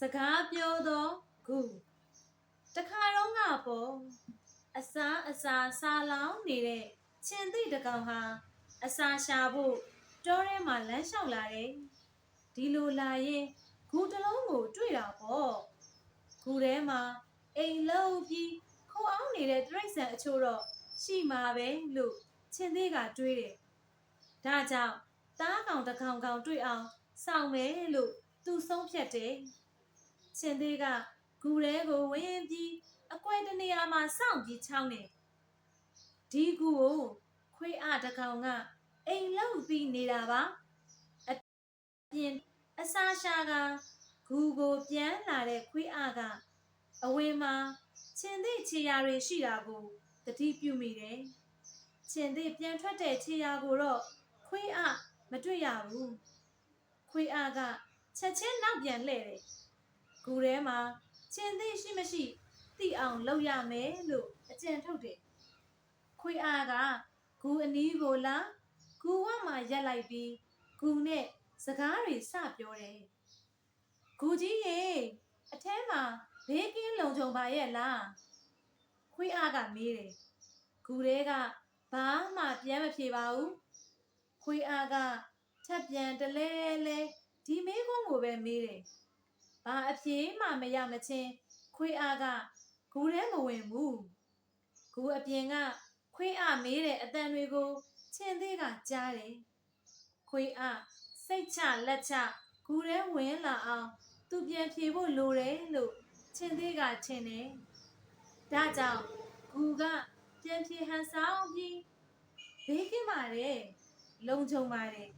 စကားပြောသောဂူတခါတော့ငါပေါ်အစာအစာစားလောင်းနေတဲ့ချင်းသိတကောင်ဟာအစာရှာဖို့တောထဲမှာလမ်းလျှောက်လာတယ်ဒီလိုလာရင်ဂူတစ်လုံးကိုတွေ့တာပေါ့ဂူထဲမှာအိမ်လုံးပြီးခိုးအောင်နေတဲ့တရိတ်ဆန်အချို့တော့ရှိမှာပဲလို့ချင်းသေးကတွေးတယ်ဒါကြောင့်တားကောင်တစ်ကောင်ကောင်တွေ့အောင်စောင့်မယ်လို့သူဆုံးဖြတ်တယ် ရှင်သေးကဂူထဲကိုဝင်ပြီးအကွက်တနေရာမှာစောင့်ပြီးချောင်းနေဒီဂူကိုခွေးအတကောင်ကအိမ်လောက်ပြီးနေတာပါအပြင်အစာရှာကဂူကိုပြန်လာတဲ့ခွေးအကအဝင်းမှာရှင်သေးခြေရာတွေရှိတာကိုတတိပြုမိတယ်ရှင်သေးပြန်ထွက်တဲ့ခြေရာကိုတော့ခွေးအမတွေ့ရဘူးခွေးအကချက်ချင်းနောက်ပြန်လှည့်တယ် ဂူထဲမှာချင်းသိရှိမရှိသိအောင်လုပ်ရမယ်လို့အကြံထုတ်တယ်။ခွေအားကဂူအနီးကိုလာဂူဝမှာရက်လိုက်ပြီးဂူနဲ့စကားတွေစပြောတယ်။ဂူကြီးရေအထဲမှာဘေးကင်းလုံခြုံပါရဲ့လား။ခွေအားကမေးတယ်။ဂူထဲကဘာမှပြန်မဖြေပါဘူး။ခွေအားကထပ်ပြန်တလဲလဲဒီမေးခွန်းကိုပဲမေးတယ်။ ဘာအပြေးမှမရမချင်းခွေးအားကဂူထဲမဝင်ဘူးဂူအပြင်ကခွေးအားမေးတဲ့အတန်တွေကိုချင်းသေးကကြားတယ်ခွေးအားစိတ်ချလက်ချဂူထဲဝင်လာအောင်သူပြန်ဖြေဖို့လိုတယ်လို့ချင်းသေးကထင်တယ်ဒါကြောင့်ဂူကပြန်ဖြေဟန်ဆောင်ပြီးဘေးကင်းပါတယ်လုံခြုံပါတယ်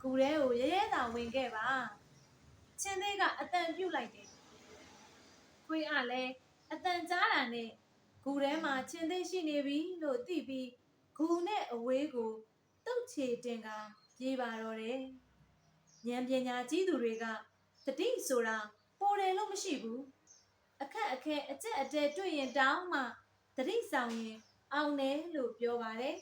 ဂူထဲကိုရဲရဲတာဝင်ခဲ့ပါ ချင်းသေးကအတန်ပြုတ်လိုက်တယ်ခွေးအားလည်းအတန်ကြားတာနဲ့ဂူထဲမှာချင်းသေးရှိနေပြီလို့သိပြီးဂူနဲ့အဝေးကိုတုတ်ချေတင်ကပြေးပါတော့တယ်ဉာဏ်ပညာကြီးသူတွေကတတိဆိုတာပေါ်တယ်လို့မရှိဘူးအခက်အခဲအကျက်အတဲတွေ့ရင်တောင်းမှတတိဆောင်ရင်အောင်တယ်လို့ပြောပါတယ်